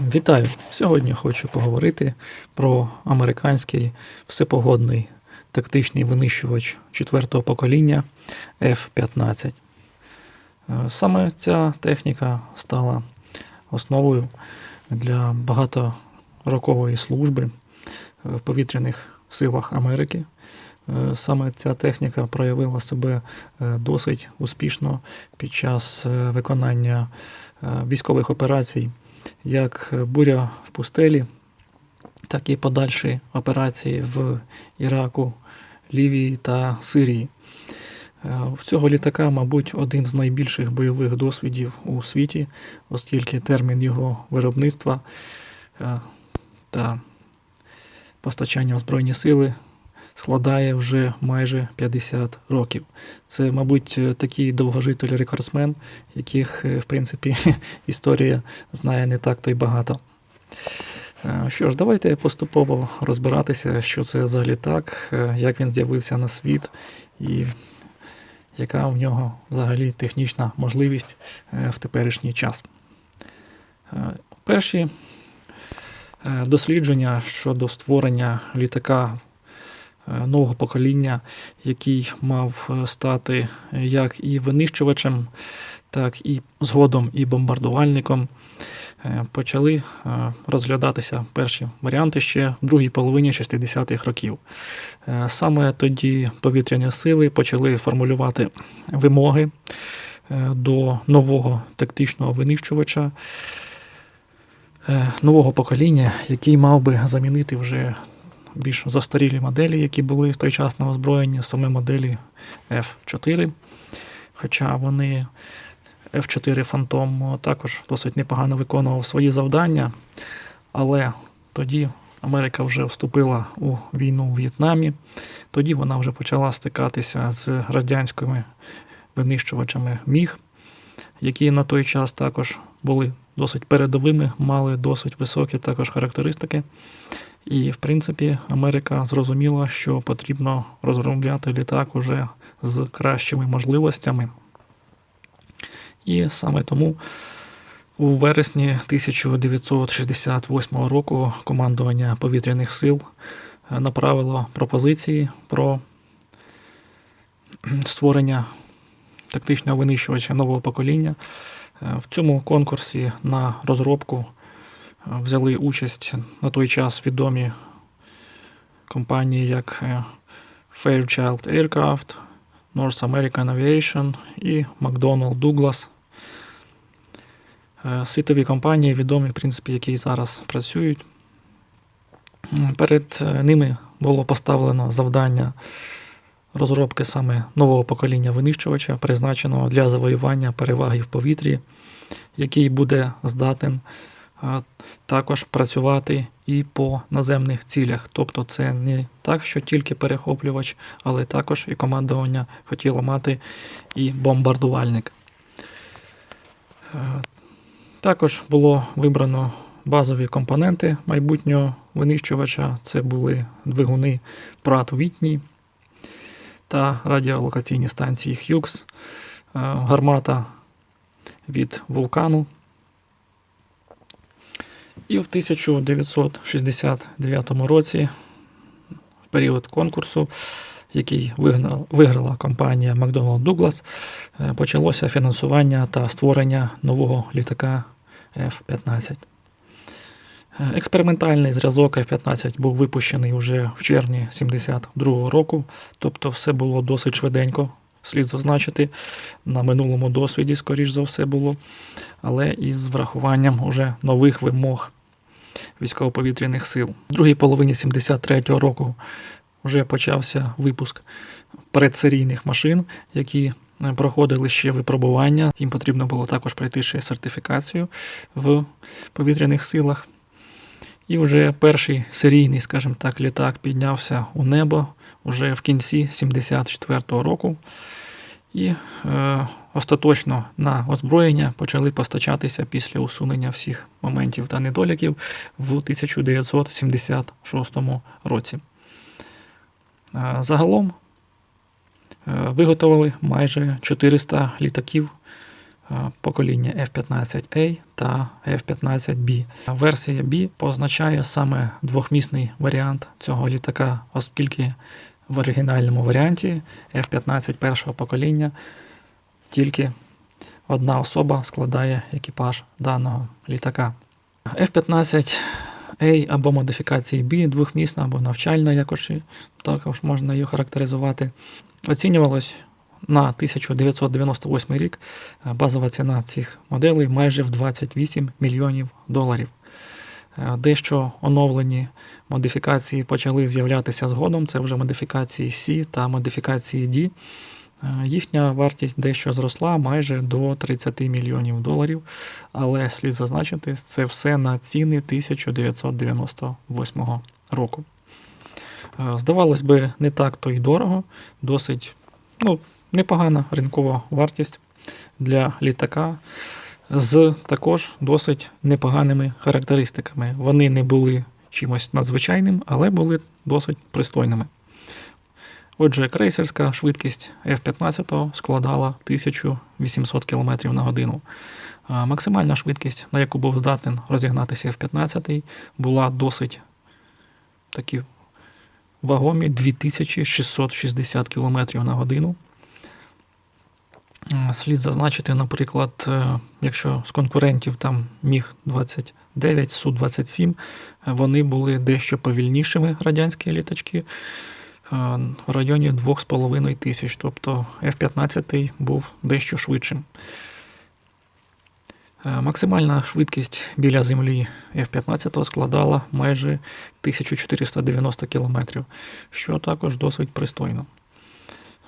Вітаю! Сьогодні хочу поговорити про американський всепогодний тактичний винищувач четвертого покоління F-15. Е, Саме ця техніка стала основою для багаторокової служби в повітряних силах Америки. Е, Саме ця техніка проявила себе е, досить успішно під час е, виконання е, військових операцій як буря в пустелі, так і подальші операції в Іраку, Лівії та Сирії. Е, В цього літака, мабуть, один з найбільших бойових досвідів у світі, оскільки термін його виробництва е, та постачання в Збройні сили складає вже майже 50 років. Це, мабуть, е, такий довгожитель рекордсмен, яких, е, в принципі, історія знає не так то й багато. Е, Що ж, давайте поступово розбиратися, що це за літак, е, як він з'явився на світ і яка в нього взагалі технічна можливість в теперішній час. Перші дослідження щодо створення літака нового покоління, який мав е, стати е, як і винищувачем, так і згодом і бомбардувальником, е, почали е, розглядатися перші варіанти ще в другій половині 60-х років. Е, Саме тоді повітряні сили почали формулювати вимоги е, до нового тактичного винищувача е, нового покоління, який мав би замінити вже більш застарілі моделі, які були в той час на озброєнні, саме моделі F4. Хоча вони F4 Phantom також досить непогано виконував свої завдання, але тоді Америка вже вступила у війну у В'єтнамі, тоді вона вже почала стикатися з радянськими винищувачами Міг, які на той час також були досить передовими, мали досить високі також характеристики. І, в принципі, Америка зрозуміла, що потрібно розробляти літак уже з кращими можливостями. І саме тому у вересні 1968 року командування повітряних сил е, направило пропозиції про створення тактичного винищувача нового покоління. Е, В цьому конкурсі на розробку взяли участь на той час відомі компанії, як е, Fairchild Aircraft, North American Aviation і McDonnell Douglas. Е, Світові компанії відомі, в принципі, які зараз працюють. Перед е, ними було поставлено завдання розробки саме нового покоління винищувача, призначеного для завоювання переваги в повітрі, який буде здатен а, також працювати і по наземних цілях. Тобто це не так, що тільки перехоплювач, але також і командування хотіло мати і бомбардувальник. Е, Також було вибрано базові компоненти майбутнього винищувача. Це були двигуни Pratt Whitney та радіолокаційні станції Hughes, е, гармата від вулкану. І в 1969 році, в період конкурсу, який вигнав, виграла компанія McDonnell Douglas, е, почалося фінансування та створення нового літака F-15. Е, Експериментальний зразок F-15 був випущений уже в червні 1972 року, тобто все було досить швиденько, слід зазначити. На минулому досвіді, скоріш за все, було, але із врахуванням уже нових вимог військово-повітряних сил. В другій половині 73-го року вже почався випуск предсерійних машин, які е, проходили ще випробування. Їм потрібно було також пройти ще сертифікацію в повітряних силах. І вже перший серійний, скажімо так, літак піднявся у небо вже в кінці 74-го року. І е, остаточно на озброєння почали постачатися після усунення всіх моментів та недоліків в 1976 році. Е, Загалом е, виготовили майже 400 літаків е, покоління F-15A та F-15B. Версія B позначає саме двохмісний варіант цього літака, оскільки в оригінальному варіанті F-15 першого покоління тільки одна особа складає екіпаж даного літака. F-15A або модифікації B, двохмісна або навчальна, якось також можна її характеризувати. Оцінювалось на 1998 рік базова ціна цих моделей майже в 28 мільйонів доларів. Е, Дещо оновлені модифікації почали з'являтися згодом. Це вже модифікації C та модифікації D. Е, Їхня вартість дещо зросла майже до 30 мільйонів доларів, але слід зазначити, це все на ціни 1998 року. Е, Здавалось би, не так то й дорого, досить ну, непогана ринкова вартість для літака з також досить непоганими характеристиками. Вони не були чимось надзвичайним, але були досить пристойними. Отже, крейсерська швидкість F-15 складала 1800 км на годину. Максимальна швидкість, на яку був здатен розігнатися F-15, була досить такі вагомі 2660 км на годину. Е, Слід зазначити, наприклад, е, якщо з конкурентів там міг 29, Су-27, е, вони були дещо повільнішими радянські літачки в районі 2,5 тисяч, тобто F-15 був дещо швидшим. Максимальна швидкість біля землі F-15 складала майже 1490 км, що також досить пристойно.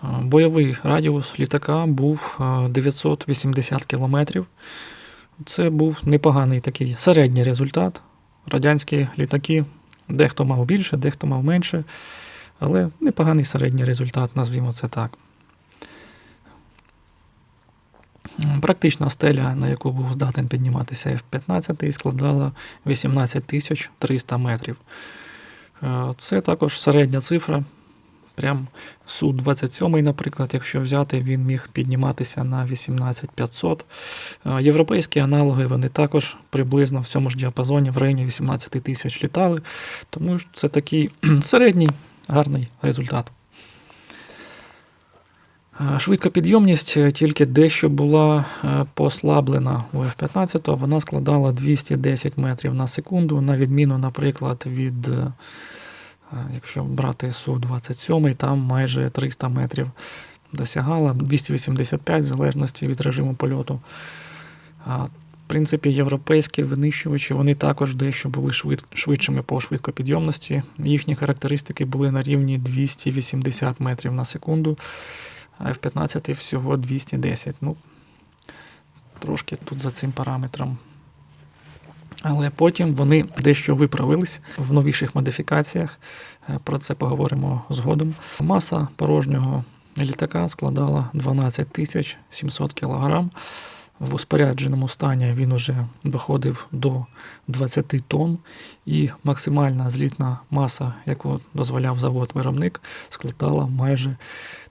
Бойовий радіус літака був е, 980 км. Це був непоганий такий середній результат. Радянські літаки дехто мав більше, дехто мав менше, але непоганий середній результат, назвімо це так. Практична стеля, на яку був здатен підніматися F-15, складала 18 300 метрів. Це також середня цифра. Прям Су-27, наприклад, якщо взяти, він міг підніматися на 18500. Е, Європейські аналоги вони також приблизно в цьому ж діапазоні в районі 18 тисяч літали. Тому це такий середній гарний результат. Е, Швидкопідйомність е, тільки дещо була послаблена у F-15, вона складала 210 метрів на секунду, на відміну, наприклад, від, якщо брати Су-27, там майже 300 метрів досягала, 285 в залежності від режиму польоту. В принципі, європейські винищувачі вони також дещо були швид, швидшими по швидкопідйомності. Їхні характеристики були на рівні 280 метрів на секунду а F-15 всього 210. Ну, трошки тут за цим параметром. Але потім вони дещо виправились в новіших модифікаціях. Е, Про це поговоримо згодом. Маса порожнього літака складала 12 тисяч 700 кг. В успорядженому стані він уже доходив до 20 тонн, і максимальна злітна маса, яку дозволяв завод-виробник, складала майже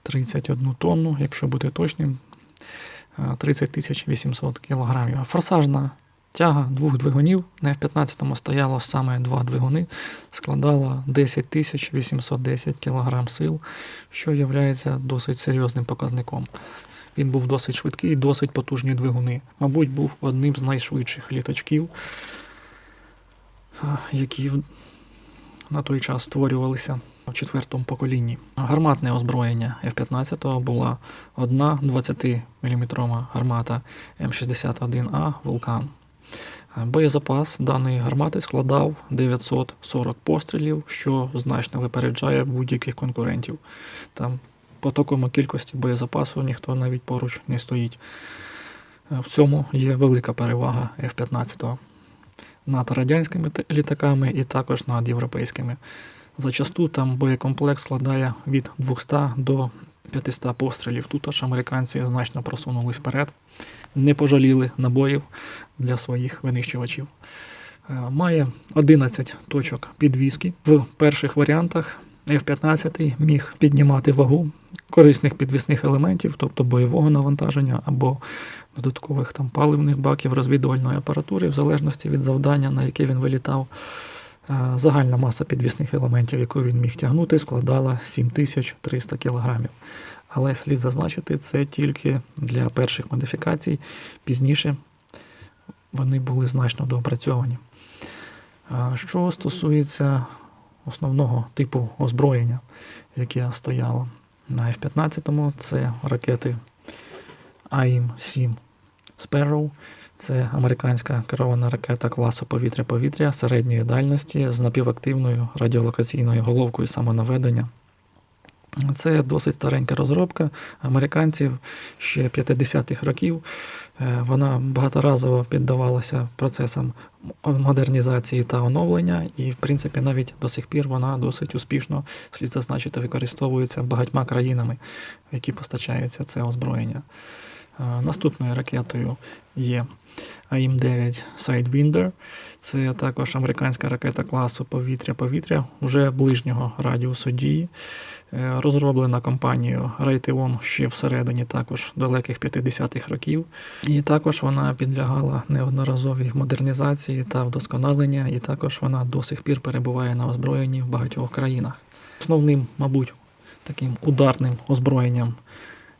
31 тонну, якщо бути точним, е, 30 800 кг. А форсажна тяга двох двигунів на F-15 стояло саме два двигуни, складала 10 810 кг сил, що є досить серйозним показником. Він був досить швидкий і досить потужні двигуни. Мабуть, був одним з найшвидших літачків, які на той час створювалися в четвертому поколінні. Гарматне озброєння F-15 була одна 20-мм гармата М61А Вулкан. Боєзапас даної гармати складав 940 пострілів, що значно випереджає будь-яких конкурентів. Там по такому кількості боєзапасу ніхто навіть поруч не стоїть. В цьому є велика перевага F-15 над радянськими літаками і також над європейськими. Зачасту там боєкомплект складає від 200 до 500 пострілів. Тут аж американці значно просунулись вперед, не пожаліли набоїв для своїх винищувачів. Е, Має 11 точок підвіски. В перших варіантах F-15 міг піднімати вагу корисних підвісних елементів, тобто бойового навантаження або додаткових там паливних баків розвідувальної апаратури, в залежності від завдання, на яке він вилітав. Е, Загальна маса підвісних елементів, яку він міг тягнути, складала 7300 кг. Але слід зазначити, це тільки для перших модифікацій. Пізніше вони були значно доопрацьовані. Що стосується основного типу озброєння, яке стояло на F-15, це ракети AIM-7 Sparrow. Це американська керована ракета класу повітря-повітря середньої дальності з напівактивною радіолокаційною головкою самонаведення. Це досить старенька розробка американців ще 50-х років. Е, Вона багаторазово піддавалася процесам модернізації та оновлення, і, в принципі, навіть до сих пір вона досить успішно, слід зазначити, використовується багатьма країнами, в які постачається це озброєння. Е, Наступною ракетою є AIM-9 Sidewinder. Це також американська ракета класу повітря-повітря вже ближнього радіусу дії. Е, Розроблена компанією Raytheon ще всередині також далеких 50-х років. І також вона підлягала неодноразовій модернізації та вдосконалення, і також вона до сих пір перебуває на озброєнні в багатьох країнах. Основним, мабуть, таким ударним озброєнням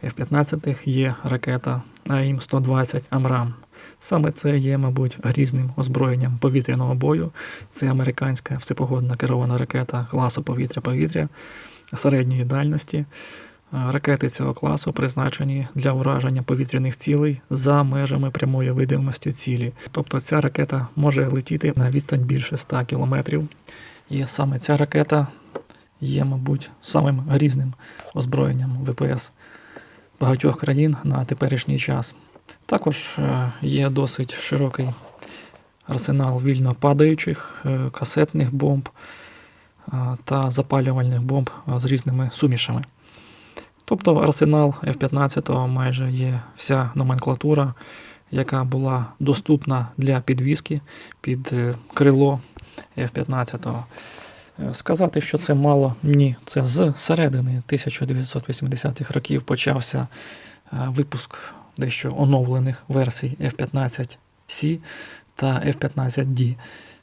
F-15 є ракета АІМ-120 Амрам. Саме це є, мабуть, грізним озброєнням повітряного бою. Це американська всепогодна керована ракета класу повітря-повітря середньої дальності. Ракети цього класу призначені для ураження повітряних цілей за межами прямої видимості цілі. Тобто ця ракета може летіти на відстань більше 100 кілометрів. І саме ця ракета є, мабуть, самим грізним озброєнням ВПС багатьох країн на теперішній час. Також е, є досить широкий арсенал вільно падаючих е, касетних бомб е, та запалювальних бомб з різними сумішами. Тобто арсенал F-15 майже є вся номенклатура, яка була доступна для підвіски під крило F-15. Е, Сказати, що це мало, ні. Це з середини 1980-х років почався випуск дещо оновлених версій F-15C та F-15D.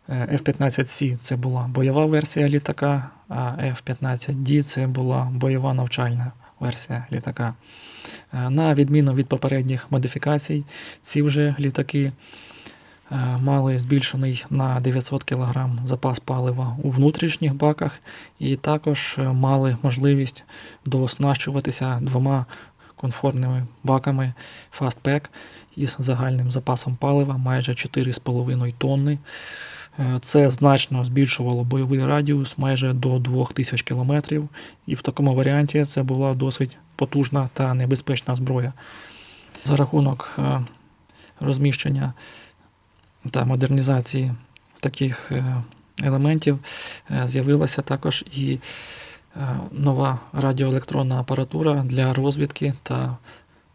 Е, F-15C це була бойова версія літака, а F-15D це була бойова навчальна версія літака. Е, На відміну від попередніх модифікацій, ці вже літаки е, мали збільшений на 900 кг запас палива у внутрішніх баках, і також мали можливість дооснащуватися двома конформними баками Fastpack із загальним запасом палива майже 4,5 тонни. Е, Це значно збільшувало бойовий радіус майже до 2000 км, і в такому варіанті це була досить потужна та небезпечна зброя. За рахунок е, розміщення та модернізації таких е, елементів з'явилася також і нова радіоелектронна апаратура для розвідки та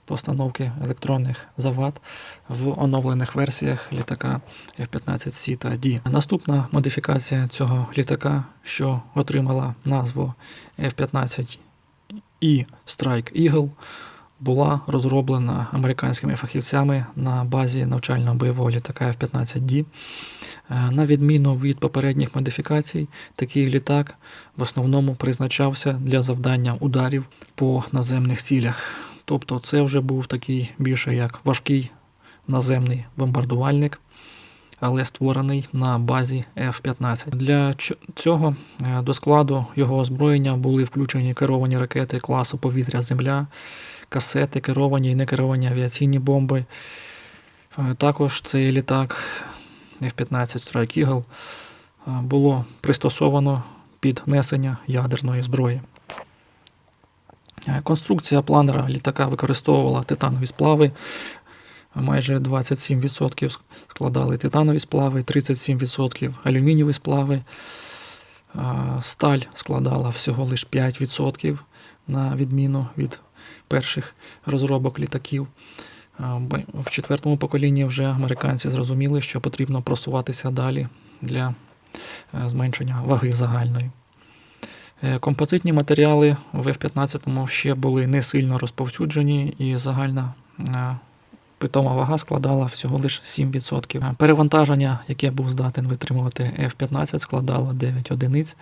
постановки електронних завад в оновлених версіях літака F-15C та D. Наступна модифікація цього літака, що отримала назву F-15 і Strike Eagle, була розроблена американськими фахівцями на базі навчально-бойового літака F-15D. Е, На відміну від попередніх модифікацій, такий літак в основному призначався для завдання ударів по наземних цілях. Тобто це вже був такий більше як важкий наземний бомбардувальник, але створений на базі F-15. Для цього е, до складу його озброєння були включені керовані ракети класу повітря-земля, касети, керовані і некеровані авіаційні бомби. Е, Також цей літак F-15 Strike Eagle е, було пристосовано під несення ядерної зброї. Е, Конструкція планера літака використовувала титанові сплави. Майже 27% складали титанові сплави, 37% алюмінієві сплави. Сталь складала всього лише 5% на відміну від перших розробок літаків. В четвертому поколінні вже американці зрозуміли, що потрібно просуватися далі для е, зменшення ваги загальної. Е, Композитні матеріали в F-15 ще були не сильно розповсюджені, і загальна е, питома вага складала всього лише 7%. Е, Перевантаження, яке був здатен витримувати F-15, складало 9 одиниць,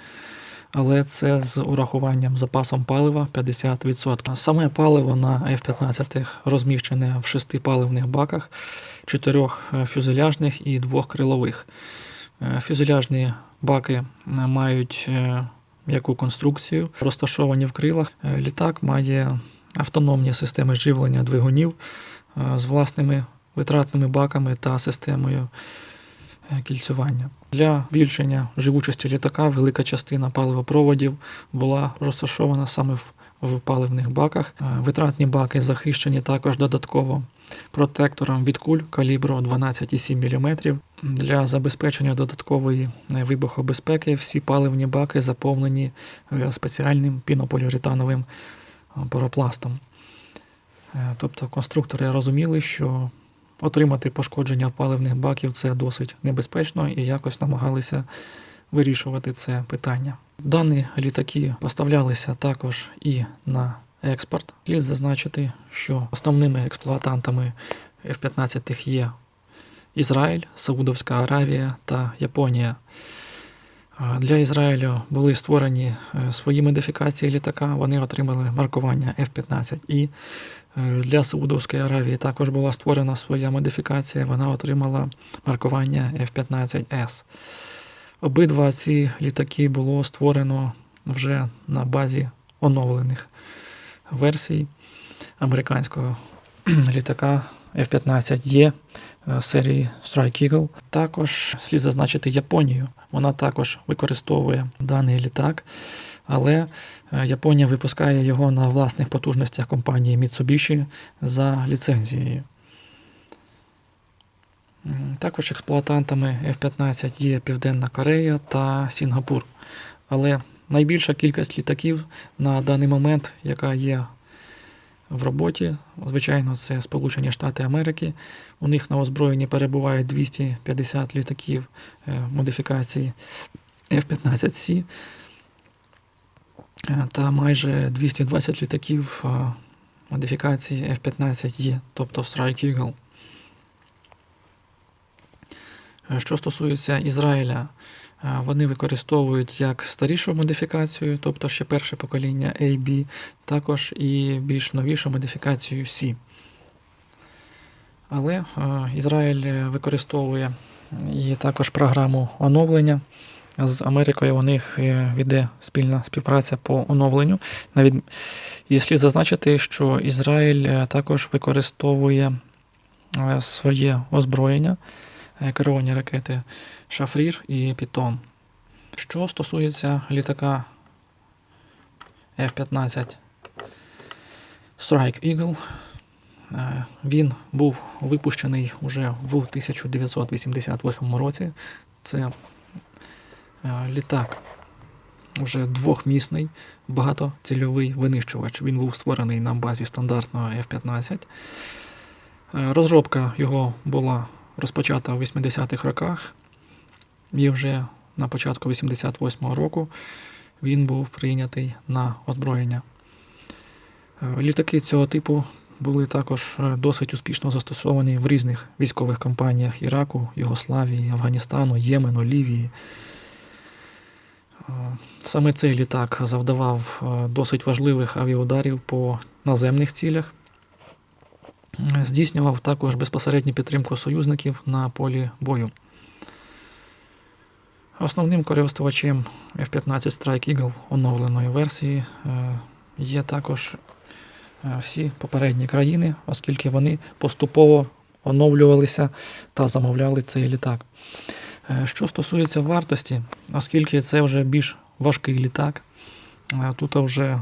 але це з урахуванням запасом палива 50%. Саме паливо на F-15 розміщене в шести паливних баках, чотирьох е, фюзеляжних і двох крилових. Е, Фюзеляжні баки е, мають м'яку конструкцію, розташовані в крилах. Літак має автономні системи живлення двигунів з власними витратними баками та системою кільцювання. Для збільшення живучості літака велика частина паливопроводів була розташована саме в, паливних баках. Е, Витратні баки захищені також додатково протектором від куль калібру 12,7 мм. Для забезпечення додаткової е, вибухобезпеки всі паливні баки заповнені е, спеціальним пінополіуретановим е, поропластом. Е, Тобто конструктори розуміли, що отримати пошкодження паливних баків це досить небезпечно і якось намагалися вирішувати це питання. Дані літаки поставлялися також і на експорт. Слід зазначити, що основними експлуатантами F-15 є Ізраїль, Саудовська Аравія та Японія. Для Ізраїлю були створені е, свої модифікації літака, вони отримали маркування F-15. І для Саудовської Аравії також була створена своя модифікація, вона отримала маркування F-15S. Обидва ці літаки було створено вже на базі оновлених версій американського літака F-15E е, серії Strike Eagle. Також слід зазначити Японію. Вона також використовує даний літак, але е, Японія випускає його на власних потужностях компанії Mitsubishi за ліцензією. Також експлуатантами F-15 є Південна Корея та Сінгапур. Але найбільша кількість літаків на даний момент, яка є в роботі, звичайно, це Сполучені Штати Америки. У них на озброєнні перебуває 250 літаків е, модифікації F-15C е, та майже 220 літаків е, модифікації F-15E, тобто Strike Eagle. Е, Що стосується Ізраїля, е, вони використовують як старішу модифікацію, тобто ще перше покоління AB, також і більш новішу модифікацію C. Але е, Ізраїль е, використовує і також програму оновлення. З Америкою у них е, йде спільна співпраця по оновленню. Навіть і слід зазначити, що Ізраїль е, також використовує е, своє озброєння керовані ракети Шафрір і Пітон. Що стосується літака F-15 Strike Eagle, він був випущений уже в 1988 році. Це літак вже двохмісний, багатоцільовий винищувач. Він був створений на базі стандартного F-15. Е, Розробка його була розпочата в 80-х роках, і вже на початку 88-го року він був прийнятий на озброєння. Е, Літаки цього типу були також е, досить успішно застосовані в різних військових кампаніях Іраку, Югославії, Афганістану, Ємену, Лівії. Е, Саме цей літак завдавав е, досить важливих авіаударів по наземних цілях. Е, Здійснював також безпосередню підтримку союзників на полі бою. Основним користувачем F-15 Strike Eagle оновленої версії є також всі попередні країни, оскільки вони поступово оновлювалися та замовляли цей літак. Е, Що стосується вартості, оскільки це вже більш важкий літак, е, тут вже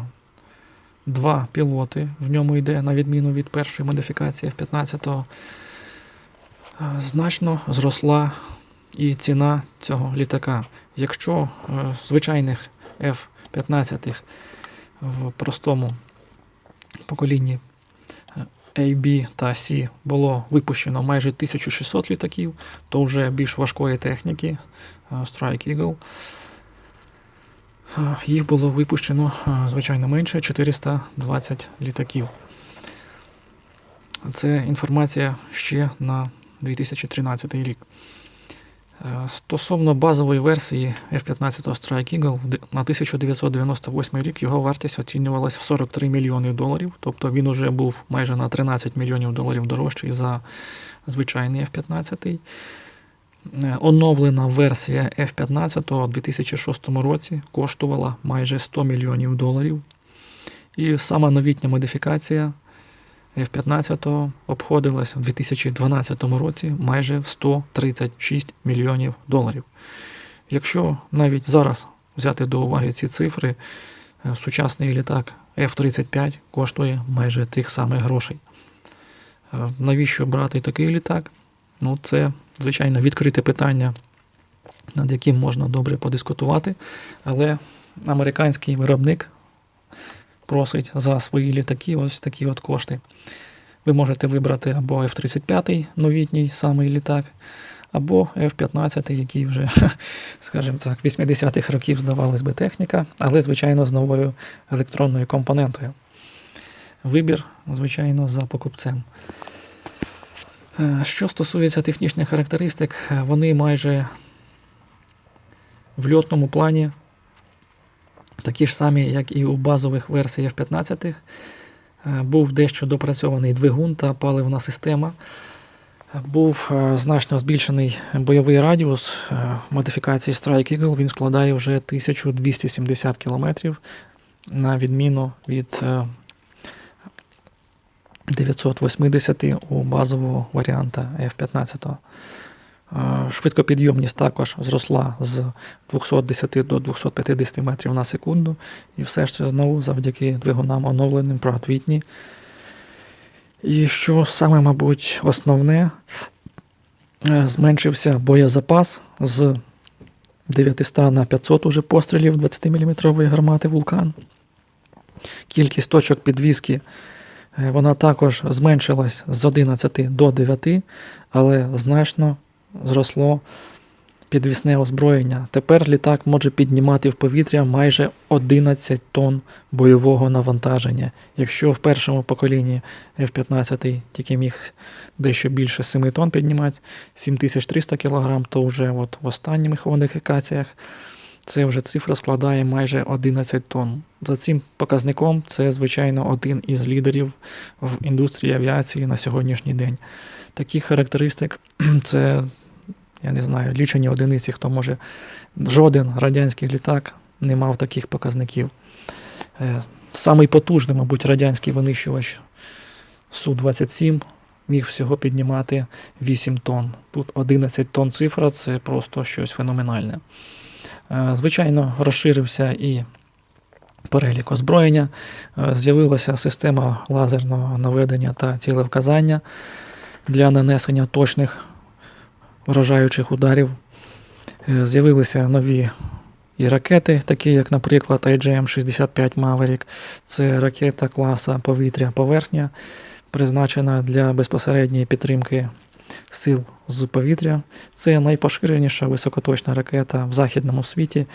два пілоти в ньому йде, на відміну від першої модифікації F-15, е, значно зросла і ціна цього літака. Якщо звичайних F-15 в простому поколінні AB та C було випущено майже 1600 літаків, то вже більш важкої техніки е, Strike Eagle Е, Їх було випущено, е, звичайно, менше 420 літаків. Це інформація ще на 2013 рік. Е, Стосовно базової версії F-15 Strike Eagle, на 1998 рік його вартість оцінювалась в 43 мільйони доларів, тобто він уже був майже на 13 мільйонів доларів дорожчий за звичайний F-15. Е, Оновлена версія F-15 у 2006 році коштувала майже 100 мільйонів доларів. І сама новітня модифікація F-15 обходилась у 2012 році майже в 136 мільйонів доларів. Якщо навіть зараз взяти до уваги ці цифри, е, сучасний літак F-35 коштує майже тих самих грошей. Е, Навіщо брати такий літак? Ну, це, звичайно, відкрите питання, над яким можна добре подискутувати, але американський виробник просить за свої літаки ось такі от кошти. Ви можете вибрати або F-35 новітній самий літак, або F-15, який вже, скажімо так, 80-х років здавалась би техніка, але, звичайно, з новою електронною компонентою. Вибір, звичайно, за покупцем. Е, Що стосується технічних характеристик, е, вони майже в льотному плані такі ж самі, як і у базових версіях 15 Е, Був дещо допрацьований двигун та паливна система. Був е, значно збільшений бойовий радіус е, модифікації Strike Eagle. Він складає вже 1270 км, на відміну від е, 980 у базового варіанта F-15. Швидкопідйомність також зросла з 210 до 250 метрів на секунду. І все ж це знову завдяки двигунам оновленим протвітні. І що саме, мабуть, основне, е, зменшився боєзапас з 900 на 500 уже пострілів 20-мм гармати вулкан. Кількість точок підвіски е, вона також зменшилась з 11 до 9, але значно зросло підвісне озброєння. Тепер літак може піднімати в повітря майже 11 тонн бойового навантаження. Якщо в першому поколінні F-15 тільки міг дещо більше 7 тонн піднімати, 7300 кг, то вже от в останніх модифікаціях це вже цифра складає майже 11 тонн. За цим показником це, звичайно, один із лідерів в індустрії авіації на сьогоднішній день. Таких характеристик це, я не знаю, лічені одиниці, хто може. Жоден радянський літак не мав таких показників. Е, Самий потужний, мабуть, радянський винищувач Су-27 міг всього піднімати 8 тонн. Тут 11 тонн цифра це просто щось феноменальне. Е, Звичайно, розширився і перелік озброєння, Е, з'явилася система лазерного наведення та цілевказання для нанесення точних вражаючих ударів. Е, З'явилися нові і ракети, такі як, наприклад, IGM-65 Maverick. Це ракета класа повітря-поверхня, призначена для безпосередньої підтримки сил з повітря. Це найпоширеніша високоточна ракета в західному світі,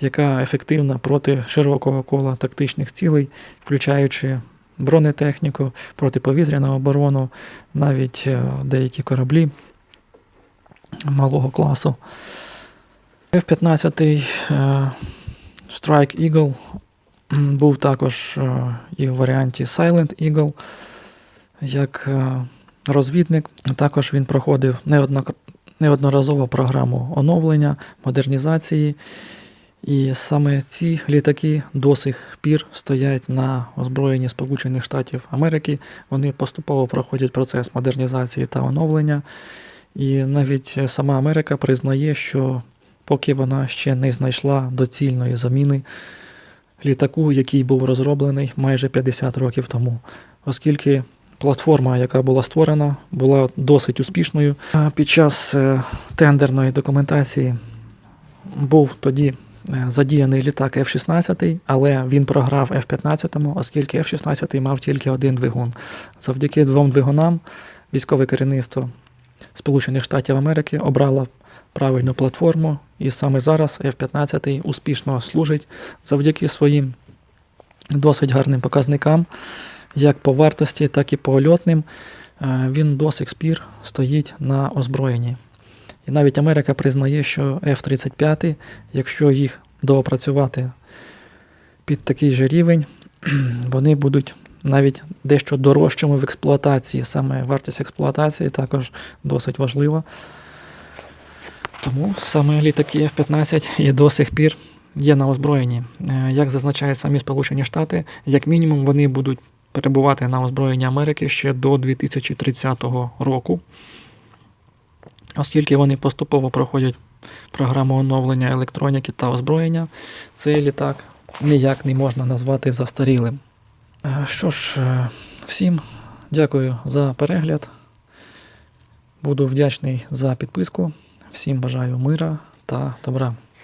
яка ефективна проти широкого кола тактичних цілей, включаючи бронетехніку, протиповітряну оборону, навіть е, деякі кораблі малого класу. F-15 е, Strike Eagle був також е, і в варіанті Silent Eagle як е, розвідник. Також він проходив неодноразово програму оновлення, модернізації. І саме ці літаки до сих пір стоять на озброєнні Сполучених Штатів Америки. Вони поступово проходять процес модернізації та оновлення. І навіть сама Америка признає, що поки вона ще не знайшла доцільної заміни літаку, який був розроблений майже 50 років тому, оскільки платформа, яка була створена, була досить успішною. Під час е, тендерної документації був тоді е, задіяний літак F-16, але він програв F-15, оскільки F-16 мав тільки один двигун. Завдяки двом двигунам військове керівництво Сполучених Штатів Америки обрало правильну платформу І саме зараз F-15 успішно служить завдяки своїм досить гарним показникам, як по вартості, так і по льотним. Е, Він до сих пір стоїть на озброєнні. І навіть Америка признає, що F-35, якщо їх доопрацювати під такий же рівень, вони будуть навіть дещо дорожчими в експлуатації. Саме вартість експлуатації також досить важлива. Тому саме літаки F-15 і до сих пір є на озброєнні. Е, Як зазначають самі Сполучені Штати, як мінімум вони будуть перебувати на озброєнні Америки ще до 2030 року, оскільки вони поступово проходять програму оновлення електроніки та озброєння, цей літак ніяк не можна назвати застарілим. Е, Що ж, е, всім дякую за перегляд. Буду вдячний за підписку. Всім бажаю мира та добра.